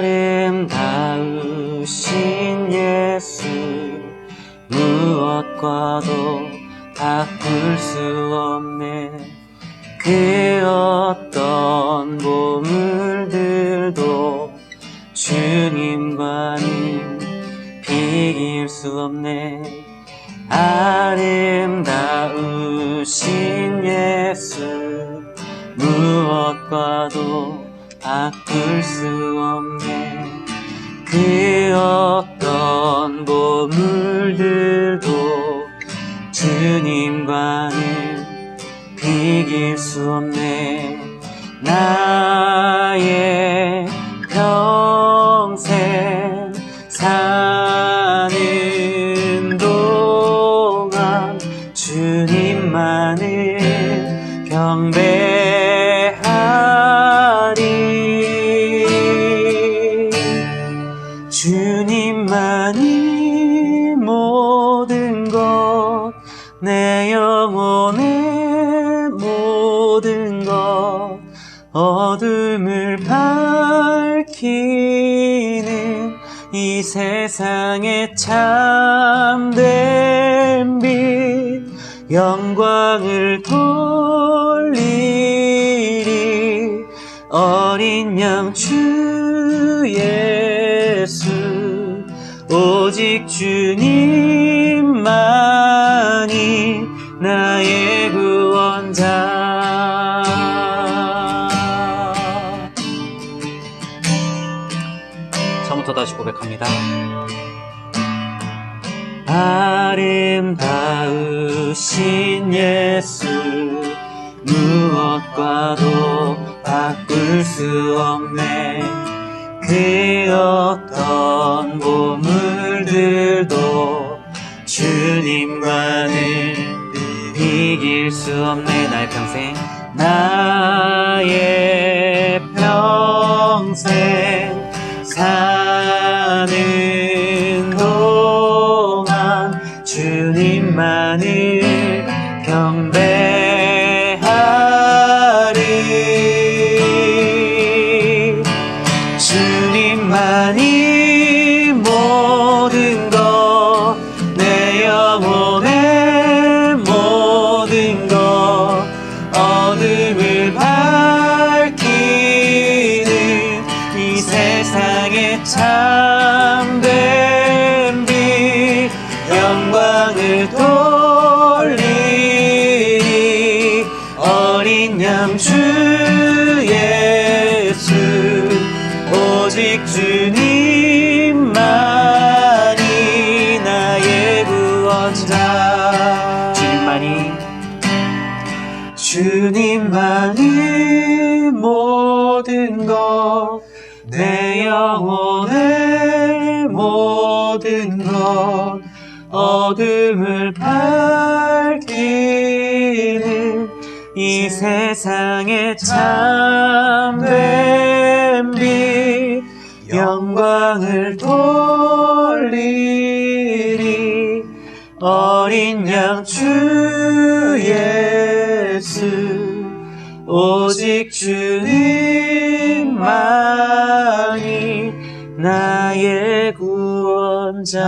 아름다우신 예수 무엇과도 바꿀 수 없네. 그 어떤 보물들도 주님과는 비길 수 없네. 아름다우신 예수 무엇과도 바꿀 수 없네. 그 어떤 보물들도 주님과는 비길 수 없네 어둠을 밝히는 이 세상의 참된 빛, 영광을 돌리리 어린 양 주 예수 오직 주님 부터 다시 고백합니다. 아름다우신 예수 무엇과도 바꿀 수 없네. 그 어떤 보물들도 주님과는 비길 수 없네. 나의 평생. 나의 평생. 사 는 동안 주님만을 이 세상의 참된 빛, 영광을 돌리리. 어린 양주 예수 오직 주님만이 나의 구원자. 주님만이. 주님만이 모든 것 내 영혼의 모든 것 어둠을 밝히는 이 세상의 참된 빛 영광을 돌리리 어린 양주 예수 오직 주님 나의 구원자